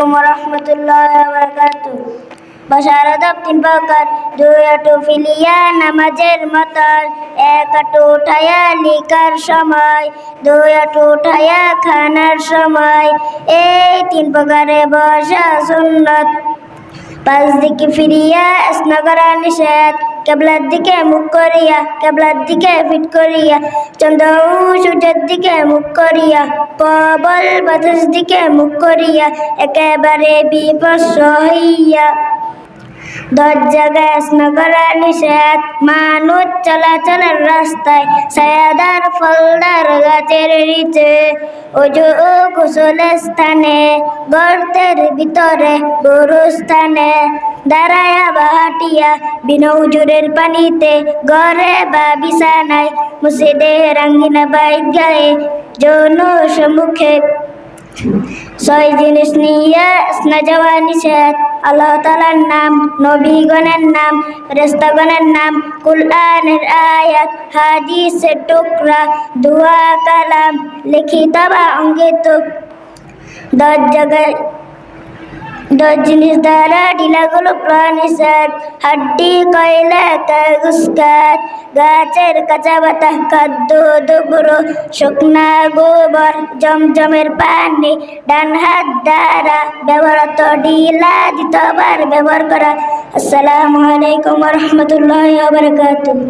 রহমতুল্লাহ বারকাত বসার আদব তিন প্রকার দুই আটু ফিলিয়া নামাজের মতন, এক আটু উঠায়া লিকার সময় দুই আটু উঠায়া খানার সময়। এই তিন প্রকারে বসা সুন্নত। পাঁচ দিকে ফিরিয়া স্নাগরা নিষেধ কেবলার দিকে মুখ করিয়া কেবলার দিকে ফিট করিয়া চন্দ্র ও সূর্যের দিকে মুখ করিয়া প্রবল বাতাস দিকে মুখ করিয়া একেবারে বিপস্স হইয়া দশ জায়গায় স্নাগরা নিষেধ। মানুষ চলাচলের রাস্তায় সায়াদার ফলদার গাছের নিচে ও কুশলের স্থানে, গর্তের ভিতরে গরু স্থানে দাঁড়ায়া বা বিনৌজুরের পানিতে ঘরে বা বিছানায় মুসিদে রাঙ্গিনা বাইক গায়ে যৌন সম্মুখে। ছয় জিনিস নিয়ে স্না যাওয়া নিষেধ। আল্লাহ তালার নাম নবীগণের নাম রেস্তাগণের নাম কুরআনের আয়াত হাদিসের টুকরা দোয়া কালাম লিখিত বা অঙ্কিত দশ জায়গায় দশ জিনিস দ্বারা ঢিলাগুলো প্রাণিসাদ হাড্ডি, কয়লা কাগুসকাত গাছের কাঁচা পাতা, খাদ্য, দুপুরো, শুকনা গোবর, জমজমের পানি, ডান হাত দ্বারা ব্যবহৃত ঢিলা দ্বিতীয়বার ব্যবহার করা। আসসালামু আলাইকুম রহমতুল্লাহ বারকাতুহ।